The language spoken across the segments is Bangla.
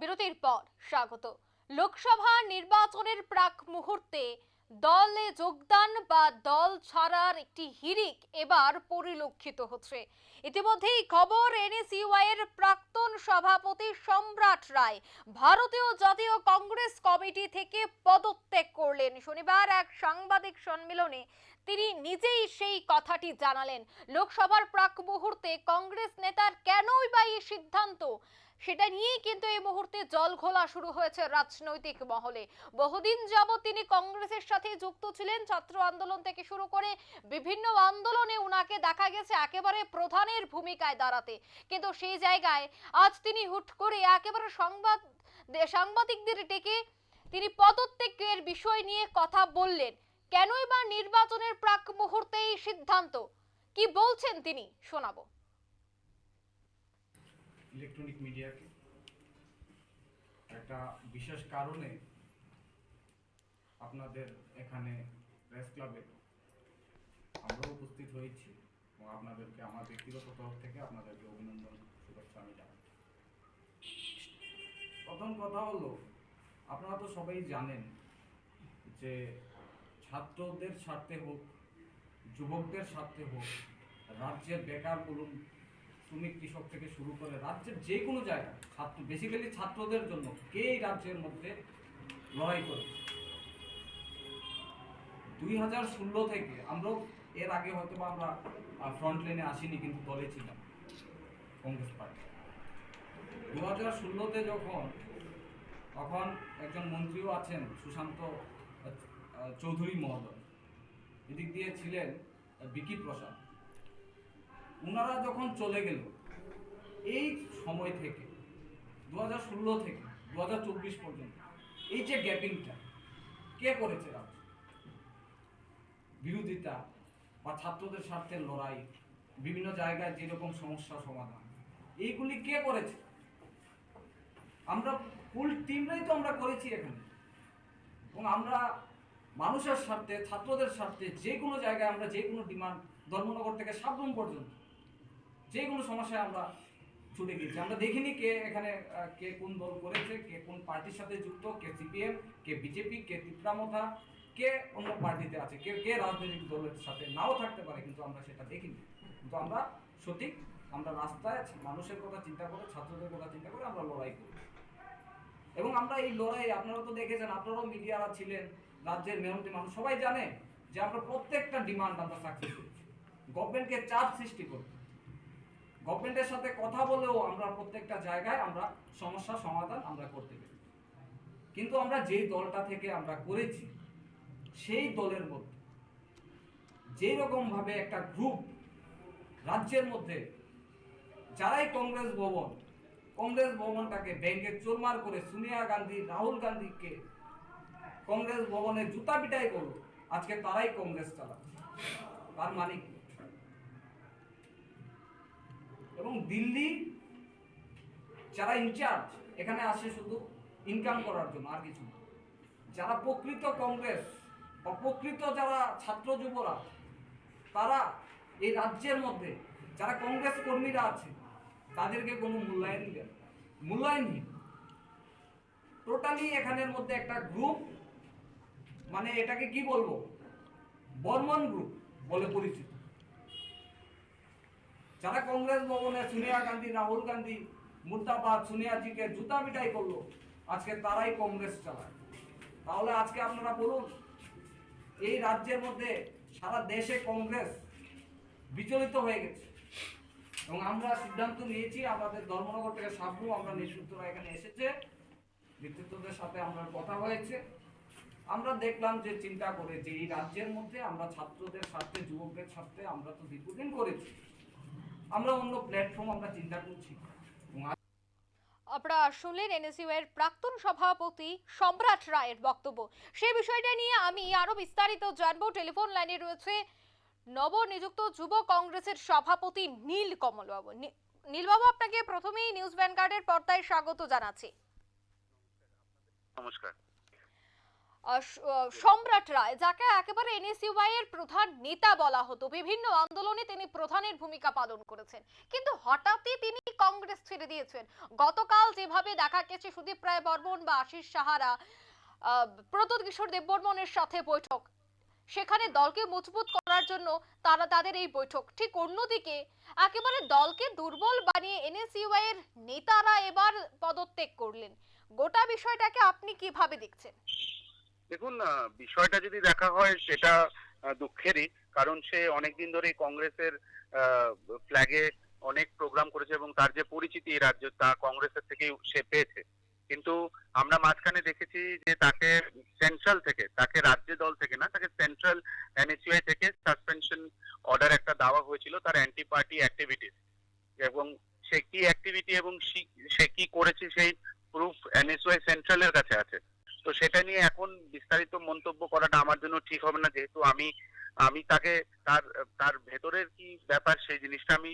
বিরতির পর স্বাগত। লোকসভা নির্বাচনের প্রাক মুহূর্তে দলে যোগদান বা দল ছাড়ার একটি হিরিক এবার পরিলক্ষিত হচ্ছে। ইতিমধ্যেই খবর এনএসইউআই এর প্রাক্তন সভাপতি সম্রাট রায় ভারতীয় জাতীয় কংগ্রেস কমিটি থেকে পদত্যাগ করলেন। শনিবার এক সাংবাদিক সম্মেলনে তিনি নিজেই সেই কথাটি জানালেন। লোকসভার প্রাক মুহূর্তে কংগ্রেস নেতার কেনই বা এই সিদ্ধান্ত? সেটা নিয়েই কিন্তু এই মুহূর্তে জল ঘোলা শুরু হয়েছে রাজনৈতিক মহলে। বহুদিন যাবৎ তিনি কংগ্রেসের সাথে যুক্ত ছিলেন। ছাত্র আন্দোলন থেকে শুরু করে বিভিন্ন আন্দোলনে উনাকে দেখা গেছে একেবারে প্রধানের ভূমিকায় দাঁড়াতে। কিন্তু সেই জায়গায় আজ তিনি হুট করে একেবারে সংবাদ, সাংবাদিকদের ডেকে তিনি পদত্যাগের বিষয় নিয়ে কথা বললেন। কেনই বা নির্বাচনের প্রাক মুহূর্তে এই সিদ্ধান্ত? কি বলছেন তিনি? শোনাবো। ইলেকট্রনিক মিডিয়াকে একটা বিশেষ কারণে আপনাদের এখানে প্রেস ক্লাবে আমরাও উপস্থিত হয়েছি এবং আপনাদেরকে, আমার ব্যক্তিগত তরফ থেকে আপনাদেরকে অভিনন্দন, শুভেচ্ছা আমি জানাই প্রথম কথা হলো, আপনারা তো সবাই জানেন যে ছাত্রদের স্বার্থে হোক, যুবকদের স্বার্থে হোক, রাজ্যের বেকার বলুন শ্রমিক কৃষক থেকে শুরু করে রাজ্যের যে কোনো জায়গায় ছাত্র বেসিক্যালি ছাত্রদের জন্য কে এই রাজ্যের মধ্যে লড়াই করে দুই হাজার ষোলো থেকে আমরাও এর আগে হয়তো বা আমরা ফ্রন্ট লাইনে আসিনি, কিন্তু দলে ছিলাম কংগ্রেস পার্টি। দু হাজার ষোলোতে যখন, তখন একজন মন্ত্রীও আছেন, সুশান্ত চৌধুরী মহোদয়। এদিক দিয়ে ছিলেন বিকি প্রসাদ। ওনারা যখন চলে গেল, এই সময় থেকে দু হাজার ষোলো থেকে দু হাজার চব্বিশ পর্যন্ত, এই যে গ্যাপিংটা, কে করেছে রাজ্য বিরোধিতা বা ছাত্রদের স্বার্থে লড়াই, বিভিন্ন জায়গায় যেরকম সমস্যা সমাধান, এইগুলি কে করেছে? আমরা ফুল টিমরাই তো আমরা করেছি এখানে। এবং আমরা মানুষের স্বার্থে, ছাত্রদের স্বার্থে, যে কোনো জায়গায় আমরা যে কোনো ডিমান্ড ধর্মনগর থেকে সাবরুম পর্যন্ত যে কোনো সমস্যায় আমরা ছুটে গিয়েছি আমরা দেখিনি কে এখানে কে কোন দল করেছে, কে কোন পার্টির সাথে যুক্ত, কে সিপিএম, কে বিজেপি, কে তিপ্রামথা কে অন্য পার্টিতে আছে, কে কে রাজনৈতিক দলের সাথে নাও থাকতে পারে, কিন্তু আমরা সেটা দেখিনি। কিন্তু আমরা সঠিক, আমরা রাস্তায় মানুষের কথা চিন্তা করে, ছাত্রদের কথা চিন্তা করে আমরা লড়াই করি। এবং আমরা এই লড়াই, আপনারা তো দেখেছেন, আপনারাও মিডিয়ারা ছিলেন, রাজ্যের মেহনতি মানুষ সবাই জানে যে আমরা প্রত্যেকটা ডিমান্ড আমরা সাকসেস করছি। গভর্নমেন্টকে চাপ সৃষ্টি করতে গভর্নমেন্টের সাথে কথা বলেও আমরা প্রত্যেকটা জায়গায় আমরা সমস্যা সমাধান আমরা করতে পারি। কিন্তু আমরা যেই দলটা থেকে আমরা করেছি, সেই দলের মধ্যে যেই রকম ভাবে একটা গ্রুপ রাজ্যের মধ্যে, যারাই কংগ্রেস ভবন, কংগ্রেস ভবনটাকে ব্যাংকে চোরমার করে সোনিয়া গান্ধী, রাহুল গান্ধীকে কংগ্রেস ভবনে জুতা পিটাই করল, আজকে তারাই কংগ্রেস চালাচ্ছে। তার মানে কি? এবং দিল্লি যারা ইনচার্জ এখানে আসে শুধু ইনকাম করার জন্য, আর কিছু যারা প্রকৃত কংগ্রেস বা প্রকৃত যারা ছাত্র যুবরা, তারা এই রাজ্যের মধ্যে, যারা কংগ্রেস কর্মীরা আছে, তাদেরকে কোনো মূল্যায়ন দেন মূল্যায়নহীন টোটালি এখানের মধ্যে একটা গ্রুপ মানে এটাকে কি বলব? বর্মন গ্রুপ বলে পরিচিত। যারা কংগ্রেস ভবনে সোনিয়া গান্ধী, রাহুল গান্ধী, মুর্দাবাদ সোনিয়াজিকে জুতা মিটাই করল, আজকে তারাই কংগ্রেস চালায়। তাহলে আজকে আপনারা বলুন, এই রাজ্যের মধ্যে সারা দেশে কংগ্রেস বিচলিত হয়ে গেছে। এবং আমরা সিদ্ধান্ত নিয়েছি, আমাদের ধর্মনগর থেকে সাবরু, আমরা নেতৃত্বরা এখানে এসেছে। নেতৃত্বদের সাথে আমরা কথা হয়েছে। আমরা দেখলাম যে চিন্তা করে যে এই রাজ্যের মধ্যে আমরা ছাত্রদের স্বার্থে, যুবকদের স্বার্থে আমরা তো দীর্ঘদিন করেছি। আমরা অন্য প্ল্যাটফর্ম আমরা চিন্তা করছি। আপনারা শুনলেন এনএসইউ এর প্রাক্তন সভাপতি সম্রাট রায়ের বক্তব্য। সেই বিষয়টা নিয়ে আমি আরও বিস্তারিত জানব। টেলিফোন লাইনে রয়েছে নবনিযুক্ত যুব কংগ্রেসের সভাপতি নীল কমলবাবু নীলবাবু আপনাকে প্রথমেই নিউজ ভ্যানগার্ডের পর্দায় স্বাগত জানাচ্ছি। নমস্কার। স- সম্রাট রায়, যাকে একেবারে এনএসইউআই এর প্রধান নেতা বলা হতো। বিভিন্ন আন্দোলনে তিনি প্রধানের ভূমিকা পালন করেছেন। কিন্তু হঠাৎই তিনি কংগ্রেস ছেড়ে দিয়েছেন। গতকাল যেভাবে দেখা গেছে, সুদীপ রায় বর্মন বা আশিস সাহারা প্রদ্যোৎ কিশোর দেববর্মনের সাথে বৈঠক। সেখানে দলকে মজবুত করার জন্য তারা তাদের এই বৈঠক। ঠিক অন্যদিকে, একেবারে দলকে দুর্বল বানিয়ে এনএসইউআই এর নেতারা এবার পদত্যাগ করলেন। গোটা বিষয়টাকে আপনি কীভাবে দেখছেন? দেখুন বিষয়টা যদি দেখা হয় সেটা দুঃখেরই, কারণ সে অনেকদিন ধরেই কংগ্রেসের ফ্ল্যাগে অনেক প্রোগ্রাম করেছে এবং তার যে পরিচিতি রাজ্য, তা কংগ্রেসের থেকেই সে পেয়েছে। কিন্তু আমরা মাঝখানে দেখেছি যে তাকে সেন্ট্রাল থেকে, তাকে রাজ্য দল থেকে না, তাকে সেন্ট্রাল এনএসইউআই থেকে সাসপেনশন অর্ডার একটা দেওয়া হয়েছিল, তার অ্যান্টি পার্টি অ্যাক্টিভিটিস এবং সে কি অ্যাক্টিভিটি এবং সি- সে কি করেছে সেই প্রুফ এনএসওয়াই সেন্ট্রালের কাছে আছে তো সেটা নিয়ে এখন বিস্তারিত মন্তব্য করাটা আমার জন্য ঠিক হবে না, যেহেতু আমি আমি তাকে, তার তার ভেতরের কি ব্যাপার সেই জিনিসটা আমি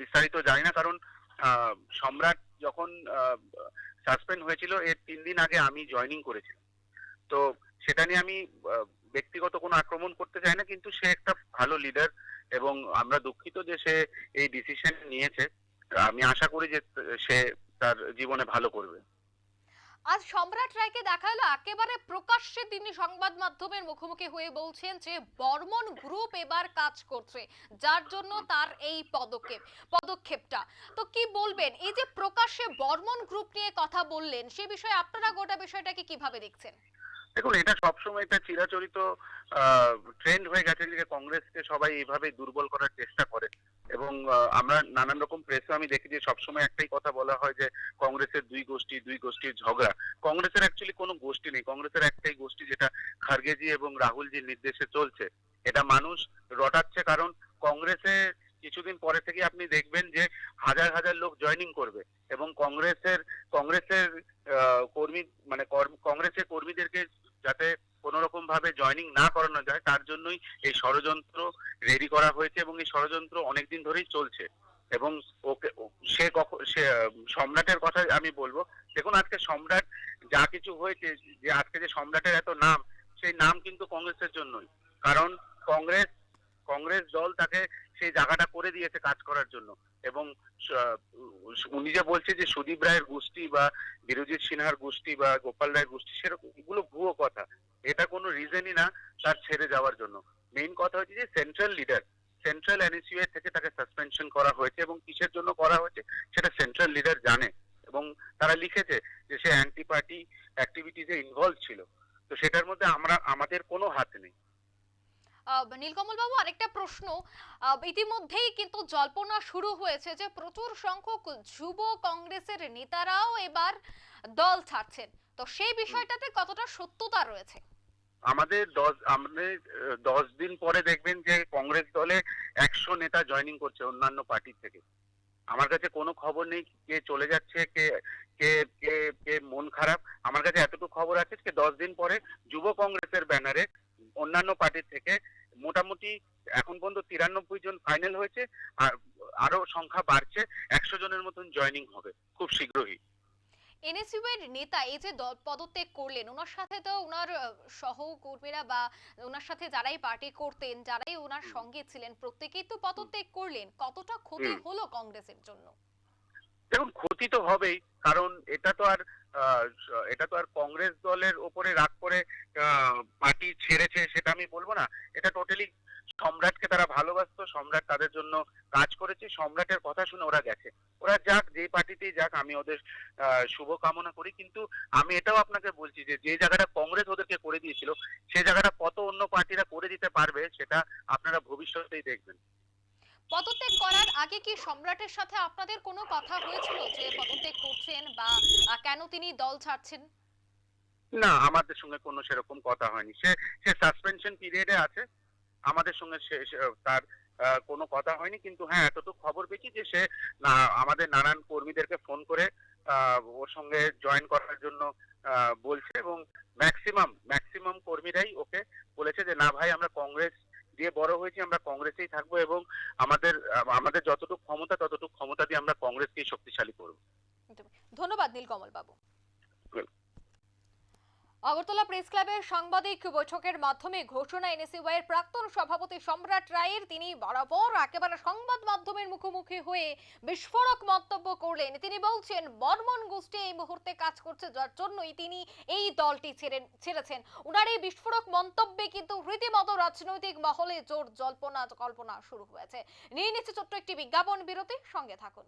বিস্তারিত জানি না, কারণ সম্রাট যখন সাসপেন্ড হয়েছিল, এর তিন দিন আগে আমি জয়েনিং করেছিলাম। তো সেটা নিয়ে আমি ব্যক্তিগত কোনো আক্রমণ করতে চাই না, কিন্তু সে একটা ভালো লিডার এবং আমরা দুঃখিত যে সে এই ডিসিশন নিয়েছে। আমি আশা করি যে সে তার জীবনে ভালো করবে। আজ সম্রাট রায়কে দেখা হলো একেবারে প্রকাশ্যে। তিনি সংবাদ মাধ্যমের মুখোমুখি হয়ে বলছেন যে, বর্মন গ্রুপ এবার কাজ করছে, যার জন্য তার এই পদক্ষেপ, পদক্ষেপটা। তো কি বলবেন? এই যে প্রকাশ্যে বর্মন গ্রুপ নিয়ে কথা বললেন, সে বিষয়ে আপনারা গোটা বিষয়টাকে কীভাবে দেখছেন? দেখুন, এটা সবসময় একটা চিরাচরিত ট্রেন্ড হয়ে গেছে যে, কংগ্রেসকে সবাই এইভাবে দুর্বল করার চেষ্টা করে। এবং আমরা নানান রকম প্রেসে আমি দেখি যে সবসময় একটাই কথা বলা হয় যে, কংগ্রেসের দুই গোষ্ঠী, দুই গোষ্ঠীর ঝগড়া। কংগ্রেসের অ্যাকচুয়ালি কোনো গোষ্ঠী নেই। কংগ্রেসের একটাই গোষ্ঠী যেটা খার্গেজি এবং রাহুলজির নির্দেশে চলছে। এটা মানুষ রটাচ্ছে কারণ কংগ্রেসে কিছুদিন পরে থেকে আপনি দেখবেন যে, হাজার হাজার লোক জয়েনিং করবে এবং কংগ্রেসের কংগ্রেসের কর্মী মানে কংগ্রেসের কর্মীদেরকে যাতে কোন রকম ভাবে জয়েনিং না করানো যায়, তার জন্যই এই ষড়যন্ত্র রেডি করা হয়েছে এবং এই ষড়যন্ত্র অনেকদিন ধরেই চলছে। এবং ওকে সে কখন সে, সম্রাটের কথা আমি বলব। দেখুন, আজকে সম্রাট যা কিছু হয়েছে, যে আজকে যে সম্রাটের এত নাম, সেই নাম কিন্তু কংগ্রেসের জন্যই। কারণ কংগ্রেস কংগ্রেস দল তাকে সেই জায়গাটা করে দিয়েছে কাজ করার জন্য। এবং উনি যে বলছে যে সুদীপ রায়ের গোষ্ঠী বা বিরোজিৎ সিনহার গোষ্ঠী বা গোপাল রায়ের গোষ্ঠী, সেরকম এগুলো ভুয়ো কথা। এটা কোনো রিজনই না তার ছেড়ে যাওয়ার জন্য। মেইন কথা হচ্ছে যে সেন্ট্রাল লিডার সেন্ট্রাল এনএসইউ থেকে তাকে সাসপেনশন করা হয়েছে এবং কিসের জন্য করা হয়েছে সেটা সেন্ট্রাল লিডার জানে। এবং তারা লিখেছে যে সে অ্যান্টি পার্টি অ্যাক্টিভিটিসে ইনভলভ ছিল। তো সেটার মধ্যে আমরা আমাদের কোনো হাত নেই। নীলকমল বাবু আরেকটা প্রশ্ন। ইতিমধ্যেই কিন্তু জল্পনা শুরু হয়েছে যে প্রচুর সংখ্যক যুব কংগ্রেসের নেতারাও এবার দল ছাড়ছেন। তো সেই বিষয়টাতে কতটা সত্যতা রয়েছে? আমাদের দশ আমাদের দশ দিন পরে দেখবেন যে কংগ্রেস দলে একশো নেতা জয়েনিং করছে অন্যান্য পার্টি থেকে। আমার কাছে কোনো খবর নেই কে চলে যাচ্ছে, কে কে কে কে মন খারাপ। আমার কাছে এতটুকু খবর আছে যে দশ দিন পরে যুব কংগ্রেসের ব্যানারে অন্যান্য পার্টির থেকে মোটামুটি এখন পর্যন্ত তিরানব্বই জন ফাইনাল হয়েছে, আর আরও সংখ্যা বাড়ছে, একশো জনের মতন জয়েনিং হবে, খুব শীঘ্রই। এনএসইউ এর নেতা এই যে পদত্যাগ করলেন ওনার সাথে তো ওনার সহকর্মীরা বা ওনার সাথে যারাই পার্টি করতেন যারাই ওনার সঙ্গে ছিলেন প্রত্যেকেই তো পদত্যাগ করলেন। কতটা ক্ষতি হলো কংগ্রেসের জন্য? দেখুন ক্ষতি তো হবেই কারণ এটা তো আর এটা তো আর কংগ্রেস দলের ওপরে রাগ করে পার্টি ছেড়েছে সেটা আমি বলব না। এটা টোটালি সম্রাটকে তারা ভালোবাসতো সম্রাট তাদের জন্য কাজ করেছে। সম্রাটের কথা শুনে ওরা গেছে। ওরা যাক যে পার্টিতেই যাক আমি ওদের আহ, শুভ কামনা করি। কিন্তু আমি এটাও আপনাকে বলছি যে যে জায়গাটা কংগ্রেস ওদেরকে করে দিয়েছিল সেই জায়গাটা কত অন্য পার্টিরা করে দিতে পারবে সেটা আপনারা ভবিষ্যতেই দেখবেন। পদত্যাগ করার আগে কি সম্রাটের সাথে আপনাদের কোনো কথা হয়েছিল যে পদত্যাগ করছেন বা কেন তিনি দল ছাড়ছেন? না আমাদের সঙ্গে কোনো সেরকম কথা হয়নি। সে সে সাসপেনশন পিরিয়ডে আছে। আমাদের সঙ্গে তার কোনো কথা হয়নি, কিন্তু হ্যাঁ এতটুকু খবর পেয়েছি যে সে আমাদের নানান কর্মীদেরকে ফোন করে ওর সঙ্গে জয়েন করার জন্য বলছে এবং ম্যাক্সিমাম ম্যাক্সিমাম কর্মীরাই ওকে বলেছে যে, না ভাই, আমরা কংগ্রেস দিয়ে বড় হয়েছি, আমরা কংগ্রেসেই থাকব এবং আমাদের আমাদের যতটুকু ক্ষমতা দিয়ে আমরা কংগ্রেসকেই শক্তিশালী করব ধন্যবাদ নীলকমল বাবু Welcome. আগরতলা প্রেস ক্লাবের সাংবাদিক বৈঠকের মাধ্যমে ঘোষণা এনএসইউআই এর প্রাক্তন সভাপতি সম্রাট রায়ের তিনি বরাবর একেবারে সংবাদ মাধ্যমের মুখোমুখি হয়ে বিস্ফোরক মন্তব্য করলেন। তিনি বলছেন বর্মন গোষ্ঠী এই মুহূর্তে কাজ করছে যার জন্যই তিনি এই দলটি ছেড়ে, ছেড়েছেন। উনার এই বিস্ফোরক মন্তব্যে কিন্তু রীতিমতো রাজনৈতিক মহলে জোর জল্পনা, কল্পনা শুরু হয়েছে। নিয়ে নিচ্ছে ছোট্ট একটি বিজ্ঞাপন বিরতি সঙ্গে থাকুন।